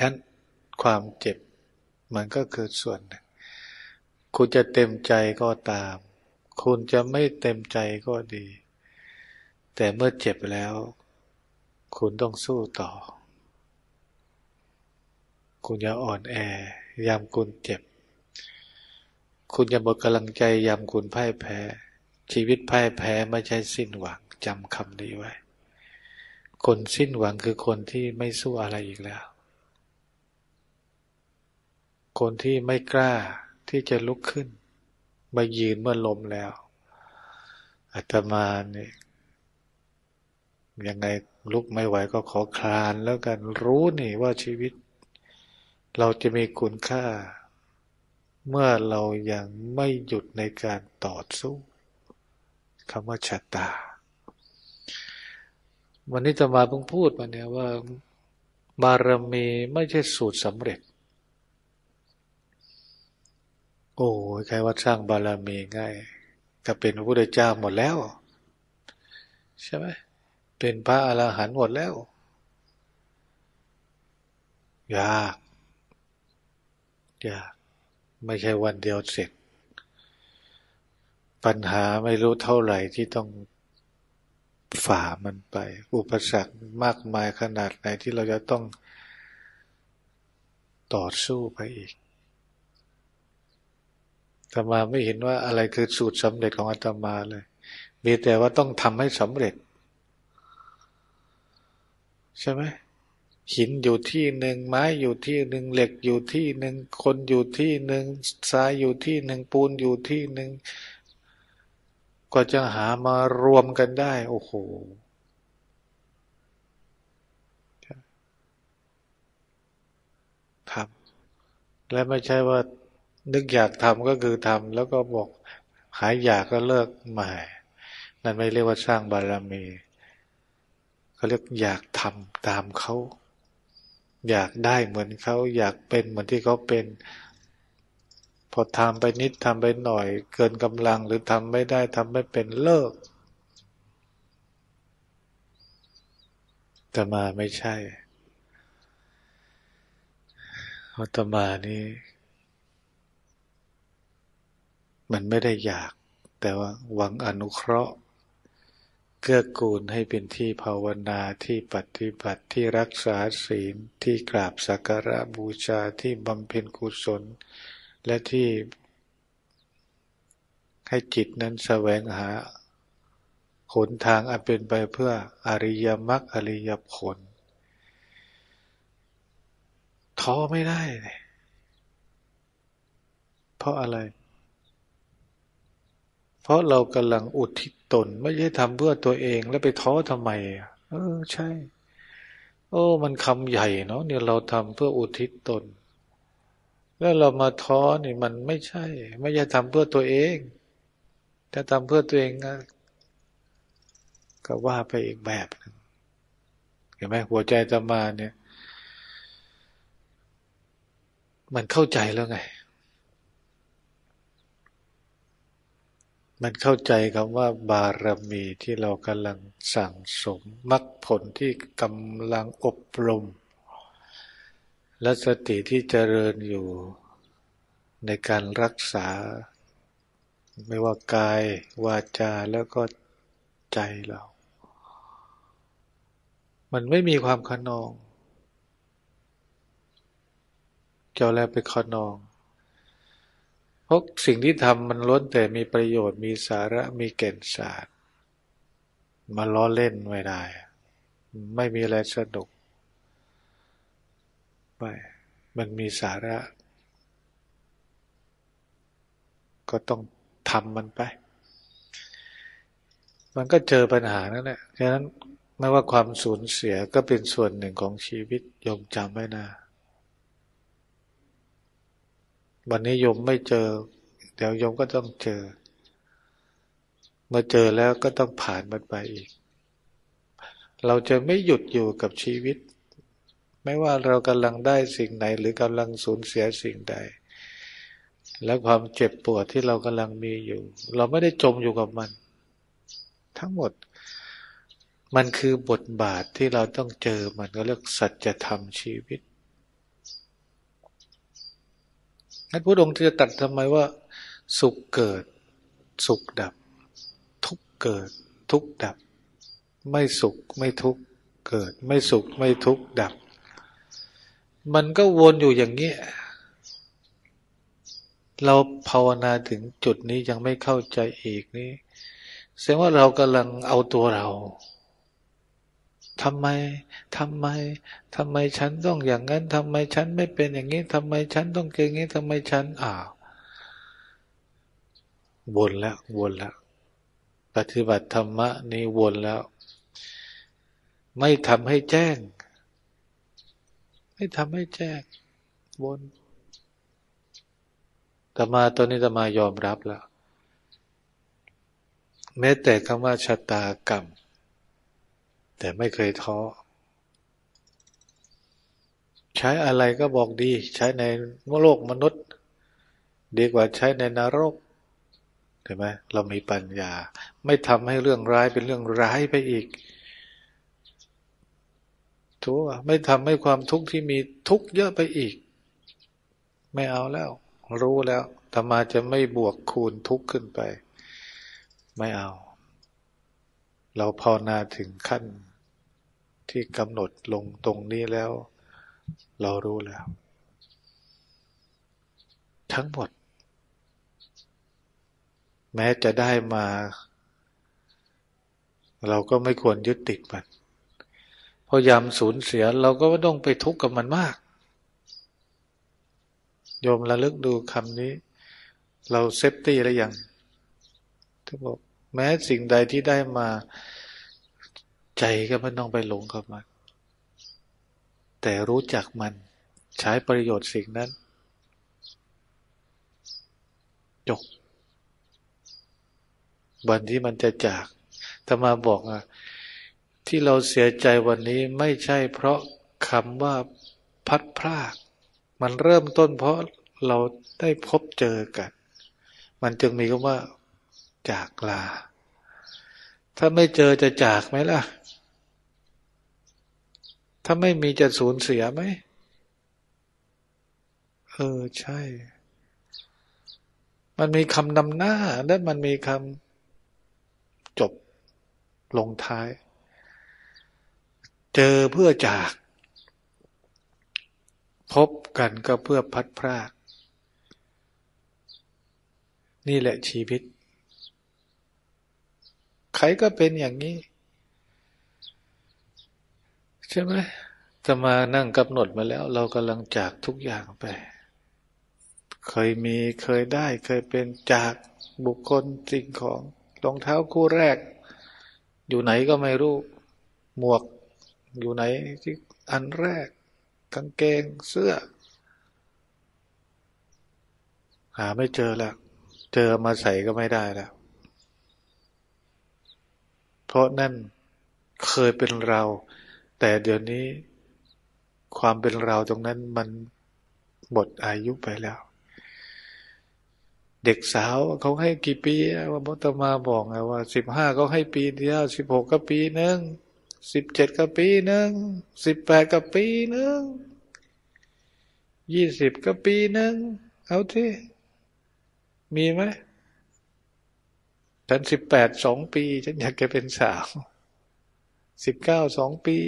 งั้นความเจ็บมันก็คือส่วนหนึ่ง คุณจะเต็มใจก็ตาม คุณจะไม่เต็มใจก็ดี แต่เมื่อเจ็บแล้ว คุณต้องสู้ต่อ คุณอย่าอ่อนแอ ยามคุณเจ็บ คุณอย่าหมดกำลังใจ ยามคุณพ่ายแพ้ ชีวิตพ่ายแพ้ไม่ใช่สิ้นหวังจำคำนี้ไว้ คนสิ้นหวังคือคนที่ไม่สู้อะไรอีกแล้ว คนที่ไม่กล้าที่จะลุกขึ้น มายืนเมื่อล้มแล้วอาตมาเนี่ยยังไงลุกไม่ไหวก็ขอคลานแล้วกันรู้นี่ว่าชีวิต เราจะมีคุณค่า เมื่อเรายังไม่หยุดในการต่อสู้คำว่าชะตา วันนี้จะมาเพิ่งพูดมาเนี่ยว่า บารมีไม่ใช่สูตรสำเร็จ โอ้ใครว่าสร้างบารมีง่ายก็เป็นพระพุทธเจ้าหมดแล้ว ใช่ไหมเป็นพระอรหันต์หมดแล้ว ยากยากไม่ใช่วันเดียวเสร็จ ปัญหาไม่รู้เท่าไหร่ที่ต้องฝ่ามันไป อุปสรรคมากมายขนาดไหนที่เราจะต้องต่อสู้ไปอีก ตมาไม่เห็นว่าอะไรคือสูตรสำเร็จของอาตมาเลย มีแต่ว่าต้องทำให้สำเร็จ ใช่ไหมหินอยู่ที่หนึ่งไม้อยู่ที่หนึ่งเหล็กอยู่ที่หนึ่งคนอยู่ที่หนึ่งทรายอยู่ที่หนึ่งปูนอยู่ที่หนึ่งก็จะหามารวมกันได้ โอ้โหทำและไม่ใช่ว่า นึกอยากทำก็คือทำแล้วก็บอกหายอยากก็เลิกใหม่ นั่นไม่เรียกว่าสร้างบารมีเขาเรียกอยากทำตามเขา อยากได้เหมือนเขาอยากเป็นเหมือนที่เขาเป็น พอทำไปนิดทำไปหน่อย เกินกำลังหรือทำไม่ได้ทำไม่เป็นเลิก แต่มาไม่ใช่เพราะตมานี่ มันไม่ได้อยาก แต่ว่าหวังอนุเคราะห์ เกื้อกูลให้เป็นที่ภาวนาที่ปฏิบัติที่รักษาศีลที่กราบสักการะบูชาที่บำเพ็ญกุศล และที่ให้จิตนั้นแสวงหาหนทางอันเป็นไปเพื่ออริยมรรคอริยผลท้อไม่ได้เลยเพราะอะไร เพราะเรากำลังอุทิศตน ไม่ใช่ทำเพื่อตัวเองแล้วไปท้อทำไมเออใช่ โอ้ มันคำใหญ่เนาะเนี่ยเราทำเพื่ออุทิศตน แล้วเรามาท้อนี่มันไม่ใช่ ไม่ใช่ทำเพื่อตัวเองถ้าทำเพื่อตัวเองก็ว่าไปอีกแบบนึงเห็นไหมหัวใจจะมาเนี่ย มันเข้าใจแล้วไง มันเข้าใจคำว่าบารมีที่เรากำลังสั่งสมมรรคผลที่กำลังอบรม และสติที่เจริญอยู่ในการรักษา ไม่ว่ากาย วาจาแล้วก็ใจเรา มันไม่มีความขนอง เจ้าแล้วไปขนอง เพราะสิ่งที่ทำมันล้นแต่มีประโยชน์มีสาระมีเก่นสารมาล้อเล่นไม่ได้ ไม่มีอะไรสนุกไม่มันมีสาระ ก็ต้องทำมันไป มันก็เจอปัญหานั่นแหละฉะนั้นไม่ว่าความสูญเสียก็เป็นส่วนหนึ่งของชีวิตยมจำไว้นะ วันนี้โยมไม่เจอ เดี๋ยวโยมก็ต้องเจอ เมื่อเจอแล้วก็ต้องผ่านมันไปอีก เราจะไม่หยุดอยู่กับชีวิต ไม่ว่าเรากำลังได้สิ่งไหนหรือกำลังสูญเสียสิ่งใด และความเจ็บปวดที่เรากำลังมีอยู่ เราไม่ได้จมอยู่กับมัน ทั้งหมด มันคือบทบาทที่เราต้องเจอมันก็เรียกสัจธรรมชีวิต งั้นพระองค์จะตัดทำไมว่า สุขเกิด สุขดับ ทุกเกิด ทุกดับ ไม่สุขไม่ทุกเกิด ไม่สุขไม่ทุกดับ มันก็วนอยู่อย่างนี้เราภาวนาถึงจุดนี้ยังไม่เข้าใจอีกนี่แสดงว่าเรากำลังเอาตัวเรา ทำไมทำไมทำไมฉันต้องอย่างนั้นทำไมฉันไม่เป็นอย่างนี้ทำไมฉันต้องเก่งอย่างนี้ทำไมฉันอ้าววนแล้ววนแล้วปฏิบัติธรรมะนี่วนแล้ว ไม่ทำให้แจ้ง ไม่ทำให้แจ้งวนตมาตอนนี้ตมายอมรับแล้วแม้แต่คำว่าชะตากรรม แต่ไม่เคยท้อ ใช้อะไรก็บอกดี ใช้ในโลกมนุษย์ ดีกว่าใช้ในนรกเห็นไหมเรามีปัญญา ไม่ทำให้เรื่องร้ายเป็นเรื่องร้ายไปอีกถูกไม่ทำให้ความทุกข์ที่มีทุกข์เยอะไปอีก ไม่เอาแล้ว รู้แล้วธรรมาจะไม่บวกคูณทุกข์ขึ้นไป ไม่เอา เราภาวนาถึงขั้น ที่กำหนดลงตรงนี้แล้ว เรารู้แล้ว ทั้งหมด แม้จะได้มา เราก็ไม่ควรยึดติดมันพอยามสูญเสียเราก็ต้องไปทุกข์กับมันมาก โยมระลึกดูคำนี้ เราเซฟตี้อะไรอย่างทุกบอกแม้สิ่งใดที่ได้มา ใจก็ไม่ต้องไปหลงกับมัน แต่รู้จักมัน ใช้ประโยชน์สิ่งนั้นจบวันที่มันจะจากถ้ามาบอกอะที่เราเสียใจวันนี้ไม่ใช่เพราะคำว่าพัดพราก มันเริ่มต้นเพราะเราได้พบเจอกัน มันจึงมีคำว่าจากลา ถ้าไม่เจอจะจากไหมล่ะ ถ้าไม่มีจะสูญเสียไหม เออ ใช่ มันมีคำนำหน้า และมันมีคำจบลงท้าย เจอเพื่อจาก พบกันก็เพื่อพัดพราก นี่แหละชีวิต ใครก็เป็นอย่างนี้ ใช่ไหมจะมานั่งกำหนดมาแล้ว เรากำลังจากทุกอย่างไป เคยมีเคยได้ เคยเป็นจากบุคคลสิ่งของรองเท้าคู่แรก อยู่ไหนก็ไม่รู้ หมวก อยู่ไหนที่อันแรกกางเกงเสื้อ หาไม่เจอแล้ว เจอมาใส่ก็ไม่ได้แล้ว เพราะนั่นเคยเป็นเรา แต่เดี๋ยวนี้ความเป็นเราตรงนั้นมันหมดอายุไปแล้ว เด็กสาวเขาให้กี่ปีว่าบตมาบอกไงว่าสิบห้าเขาให้ปีเดียวสิบหกก็ปีหนึ่งสิบเจ็ดกับปีหนึ่งสิบแปดกับปีหนึ่งยี่สิบกับปีหนึ่งเอาที่มีไหมฉันสิบแปดสองปี ฉันอยากจะเป็นสาว สิบเก้าสองปี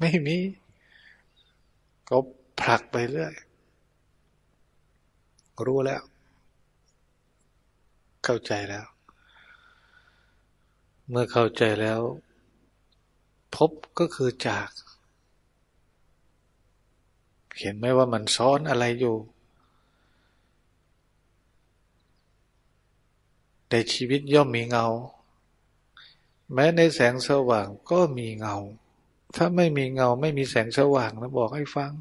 ไม่มี ก็ผลักไปเรื่อย รู้แล้ว เข้าใจแล้ว เมื่อเข้าใจแล้ว พบก็คือจาก เห็นไหมว่ามันซ้อนอะไรอยู่ในชีวิตย่อมมีเงา แม้ในแสงสว่างก็มีเงา ถ้าไม่มีเงาไม่มีแสงสว่างนะบอกให้ฟัง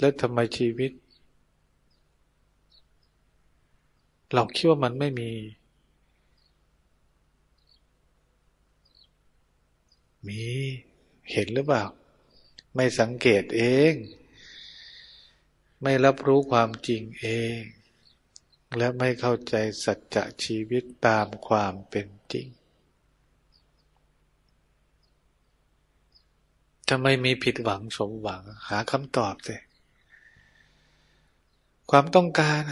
แล้วทำไมชีวิต เราคิดว่ามันไม่มี มีเห็นหรือเปล่า ไม่สังเกตเอง ไม่รับรู้ความจริงเอง และไม่เข้าใจสัจจะชีวิตตามความเป็นจริง จะไม่มีผิดหวังสมหวัง หาคำตอบสิความต้องการ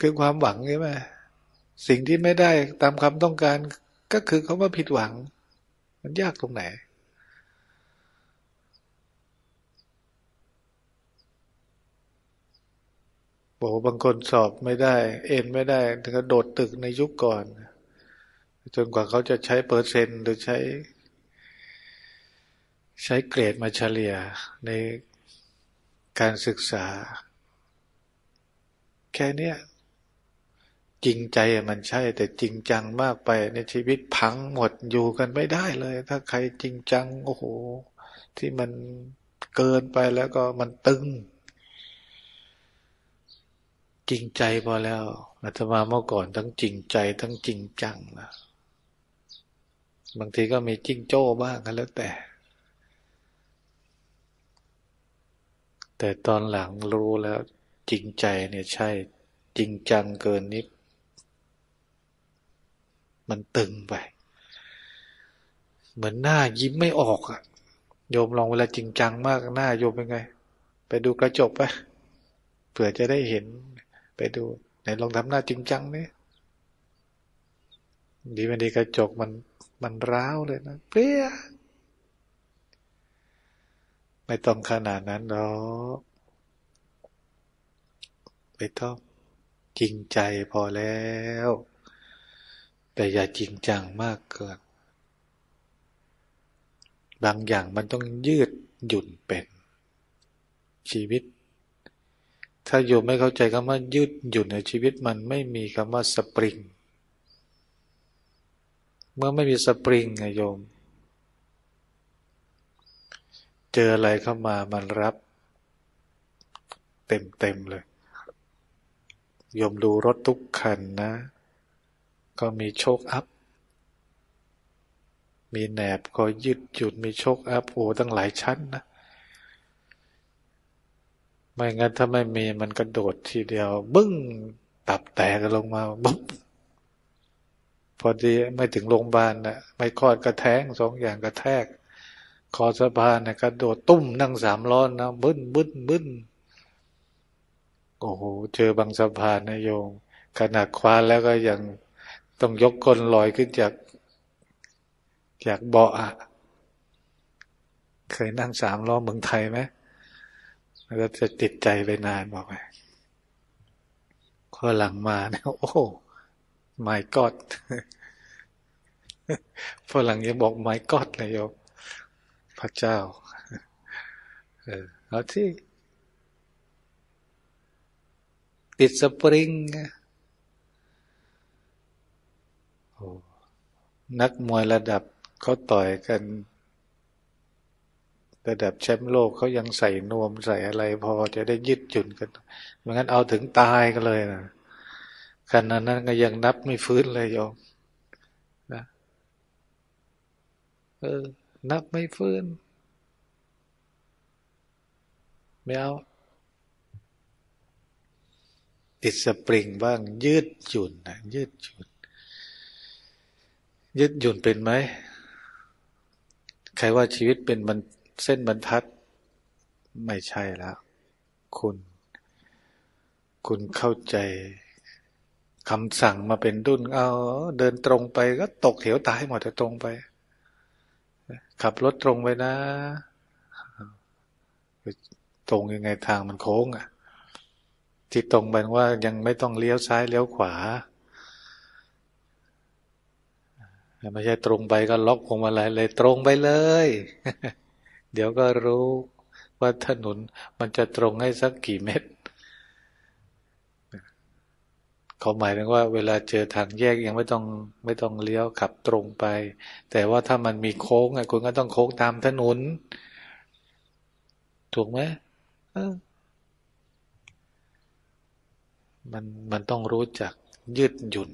คือความหวังใช่ไหมสิ่งที่ไม่ได้ตามความต้องการ ก็คือเขาว่าผิดหวัง มันยากตรงไหน บอกบางคนสอบไม่ได้ เอ็นไม่ได้ถึงกระโดดตึกในยุคก่อน จนกว่าเขาจะใช้เปอร์เซ็นต์หรือใช้ ใช้เกรดมาเฉลี่ยในการศึกษา แค่นี้จริงใจมันใช่ แต่จริงจังมากไปในชีวิตพังหมดอยู่กันไม่ได้เลย ถ้าใครจริงจัง โอ้โห ที่มันเกินไปแล้วก็มันตึง จริงใจพอแล้วอาตมาเมื่อก่อนทั้งจริงใจทั้งจริงจังนะบางทีก็มีจิ้งโจ้บ้างกันแล้วแต่ แต่ตอนหลังรู้แล้ว จริงใจเนี่ยใช่ จริงจังเกินนิดมันตึงไป เหมือนหน้ายิ้มไม่ออกอะโยมลองเวลาจริงจังมากหน้าโยมเป็นไง ไปดูกระจกไปเผื่อจะได้เห็น ไปดูไหนลองทำหน้าจริงจังนี่ดีไม่ดีกระจกมันมันร้าวเลยนะเปรี้ยไม่ต้องขนาดนั้นหรอกไม่ต้องจริงใจพอแล้ว แต่อย่าจริงจังมากเกินบางอย่างมันต้องยืดหยุ่นเป็น ชีวิต ถ้าโยมไม่เข้าใจคำว่ายืดหยุ่นในชีวิตมันไม่มีคำว่าสปริง เมื่อไม่มีสปริงไงโยม เจออะไรเข้ามามันรับ เต็มเต็มเลยโยมดูรถทุกคันนะ ก็มีโชคอัพ มีแหนบก็ยืดหยุ่นมีโชคอัพโอ้ตั้งหลายชั้นนะ ไม่งั้นถ้าไม่มีมันกระโดดทีเดียว บึ้งตับแตกลงมาบุ๊บพอดีไม่ถึงโรงพยาบาลนะไม่คลอดกระแทงสองอย่างกระแทก คอสะพานนะกระโดดตุ้มนั่งสามล้อนนะบึ้นบึ้นบึ้นโอ้โหเจอบางสะพานนะโยมขนาดคว้าแล้วก็ยังต้องยกคนลอยขึ้นจาก จากเบาะเคยนั่งสามล้อเมืองไทยไหม แล้วจะติดใจไปนานบอกไปข้อหลังมาเนี่ยโอ้ไม่กอดฝรั่งยังบอกไม่กอดเลยโยมพระเจ้า เออเอาที่ติดสปริงนักมวยระดับเขาต่อยกัน ระดับแชมป์โลกเขายังใส่นวมใส่อะไร พอจะได้ยืดหยุ่นกันไม่งั้นเอาถึงตายกันเลยนะขณะนั้นก็ยังนับไม่ฟื้นเลยโยมนะเออ นับไม่ฟื้น ไม่เอา ติดสปริงบ้าง ยืดหยุ่นนะยืดหยุ่น ยืดหยุ่นเป็นไหม ใครว่าชีวิตเป็นมัน เส้นบรรทัด ไม่ใช่แล้ว คุณ คุณเข้าใจคำสั่งมาเป็นดุนเอาเดินตรงไปก็ตกเหวตายหมดจะตรงไป ขับรถตรงไปนะ ตรงยังไงทางมันโค้งอะ ที่ตรงไปว่ายังไม่ต้องเลี้ยวซ้ายเลี้ยวขวาไม่ใช่ตรงไปก็ล็อกพวงมาลัยเลย ตรงไปเลย เดี๋ยวก็รู้ว่าถนนมันจะตรงให้สักกี่เมตรเขาหมายถึงว่า เวลาเจอทางแยกยังไม่ต้องไม่ต้องเลี้ยวขับตรงไป แต่ว่าถ้ามันมีโค้งไงคุณก็ต้องโค้งตามถนน ถูกไหมมันมันต้องรู้จักยืดหยุ่น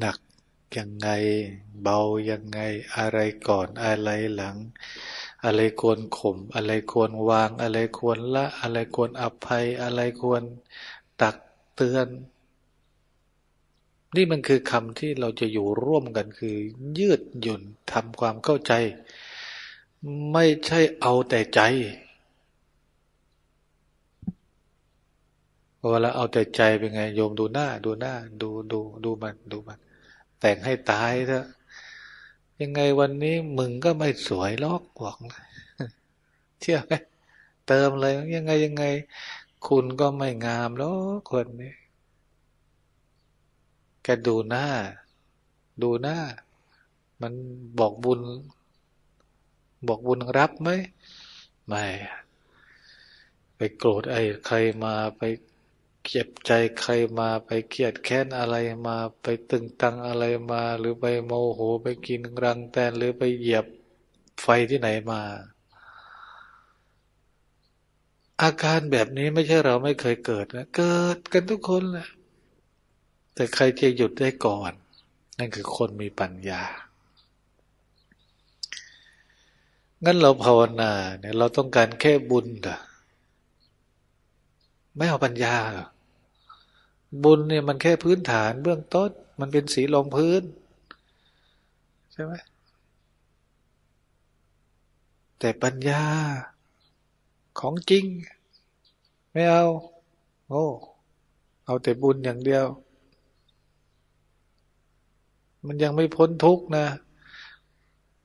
หนัก ยังไง เบายังไง อะไรก่อนอะไรหลัง อะไรควรข่ม อะไรควรวาง อะไรควรละ อะไรควรอภัย อะไรควรตักเตือน นี่มันคือคำที่เราจะอยู่ร่วมกันคือ ยืดหยุ่นทำความเข้าใจ ไม่ใช่เอาแต่ใจเวลาเอาแต่ใจเป็นไง โยมดูหน้า ดูหน้า ดูดูดูมันดูมัน แต่งให้ตายเถอะยังไงวันนี้มึงก็ไม่สวยลอกบอกเชื่อไหมเติมเลยยังไงยังไง คุณก็ไม่งามแล้วคนนี้แกดูหน้า ดูหน้า มันบอกบุญ บอกบุญรับไหมไม่ไปโกรธไอ้ใครมาไป เก็บใจใครมาไปเกลียดแค้นอะไรมาไปตึงตังอะไรมา หรือไปโมโหไปกินรังแตนหรือไปเหยียบไฟที่ไหนมา อาการแบบนี้ไม่ใช่เราไม่เคยเกิดนะ เกิดกันทุกคนแหละแต่ใครจะหยุดได้ก่อน นั่นคือคนมีปัญญางั้นเราภาวนาเนี่ยเราต้องการแค่บุญเหรอไม่เอาปัญญาเหรอ บุญเนี่ยมันแค่พื้นฐานเบื้องต้น มันเป็นสีลงพื้น ใช่ไหมแต่ปัญญาของจริง ไม่เอาโอ้เอาแต่บุญอย่างเดียว มันยังไม่พ้นทุกนะ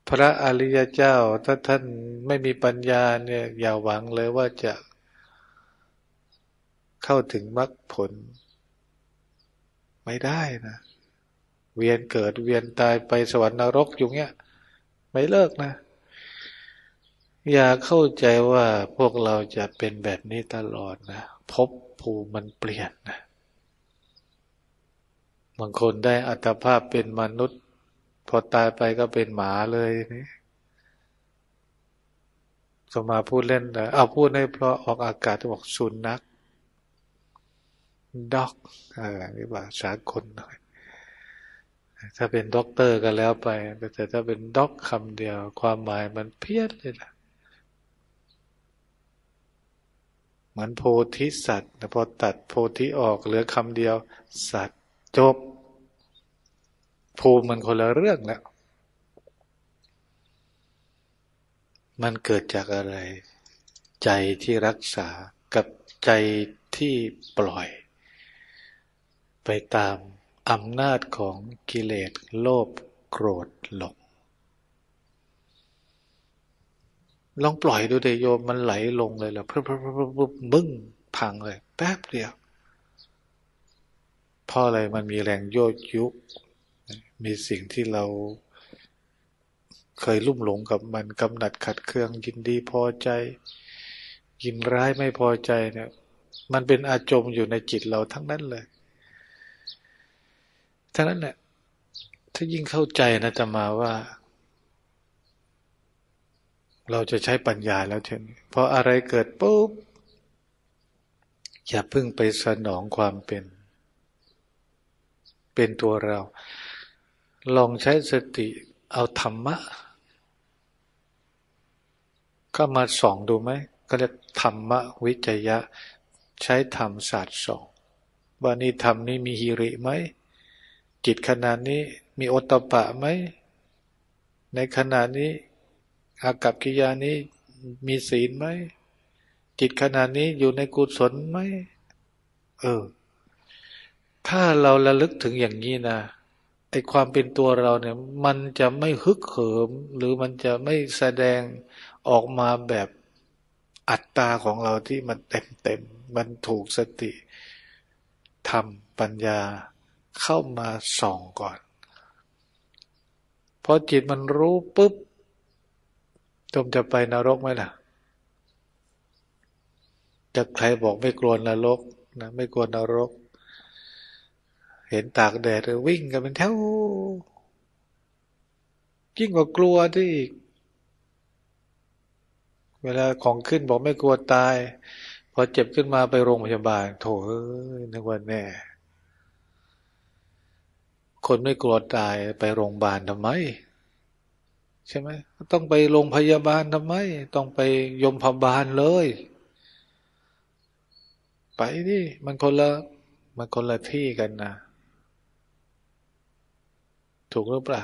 พระอริยเจ้า ถ้าท่านไม่มีปัญญาเนี่ยอย่าหวังเลยว่าจะเข้าถึงมรรคผล ไม่ได้นะ เวียนเกิดเวียนตายไปสวรรค์นรกอยู่เงี้ย ไม่เลิกนะ อย่าเข้าใจว่าพวกเราจะเป็นแบบนี้ตลอดนะพบภูมิมันเปลี่ยนนะบางคนได้อัตภาพเป็นมนุษย์ พอตายไปก็เป็นหมาเลยนี่สมาพูดเล่นนะเอาพูดให้เพราะออกอากาศบอกสุนัข ด็อกอะไรนี่ว่าสากลหน่อยถ้าเป็นด็อกเตอร์ก็แล้วไป แต่ถ้าเป็นด็อกคำเดียว ความหมายมันเพี้ยนเลยนะเหมือนโพธิสัตว์พอตัดโพธิออกเหลือคำเดียว สัตว์จบ ภูมิมันคนละเรื่องแล้ว มันเกิดจากอะไร ใจที่รักษากับใจที่ปล่อย ไปตามอำนาจของกิเลสโลภโกรธหลงลองปล่อยดูเดโยมมันไหลลงเลยล่ะพึ่บพึ่บพึ่บพึ่บมึ้งพังเลย แป๊บเดียวเพราะอะไรมันมีแรงโยกยุกมีสิ่งที่เราเคยลุ่มหลงกับมันกำหนัดขัดเคืองยินดีพอใจ ยินร้ายไม่พอใจเนี่ย มันเป็นอาจมอยู่ในจิตเราทั้งนั้นเลย ทั้งนั้นแหละถ้ายิ่งเข้าใจนะจะมาว่า เราจะใช้ปัญญาแล้วเช่นพออะไรเกิดปุ๊บอย่าพึ่งไปสนองความเป็น เป็นตัวเรา ลองใช้สติเอาธรรมะ ก็มาส่องดูไหม ก็เรียกธรรมะวิจยะ ใช้ธรรมศาสตร์ส่องว่านี่ธรรมนี้มีฮิริไหม จิตขณะนี้มีโอตปะไหม ในขณะนี้ อากับกิยานี้มีศีลไหม จิตขณะนี้อยู่ในกุศลไหม เออ ถ้าเราระลึกถึงอย่างนี้นะไอความเป็นตัวเราเนี่ย มันจะไม่ฮึกเหิม หรือมันจะไม่แสดงออกมาแบบอัตตาของเราที่มันเต็มเต็ม มันถูกสติทำปัญญา เข้ามาส่องก่อนพอจิตมันรู้ปุ๊บตมจะไปนรกไหมล่ะจะใครบอกไม่กลัวนรกนะไม่กลัวนรก เห็นตากแดดวิ่งกันเป็นแถวยิ่งกว่ากลัวที่อีกเวลาของขึ้นบอกไม่กลัวตาย พอเจ็บขึ้นมาไปโรงพยาบาล โถเอ้ยนึกว่าแน่ คนไม่กลัวตายไปโรงพยาบาลทำไม ใช่ไหมต้องไปโรงพยาบาลทำไม ต้องไปยมพบาลเลย ไปดิมันคนละมันคนละที่กันนะถูกหรือเปล่า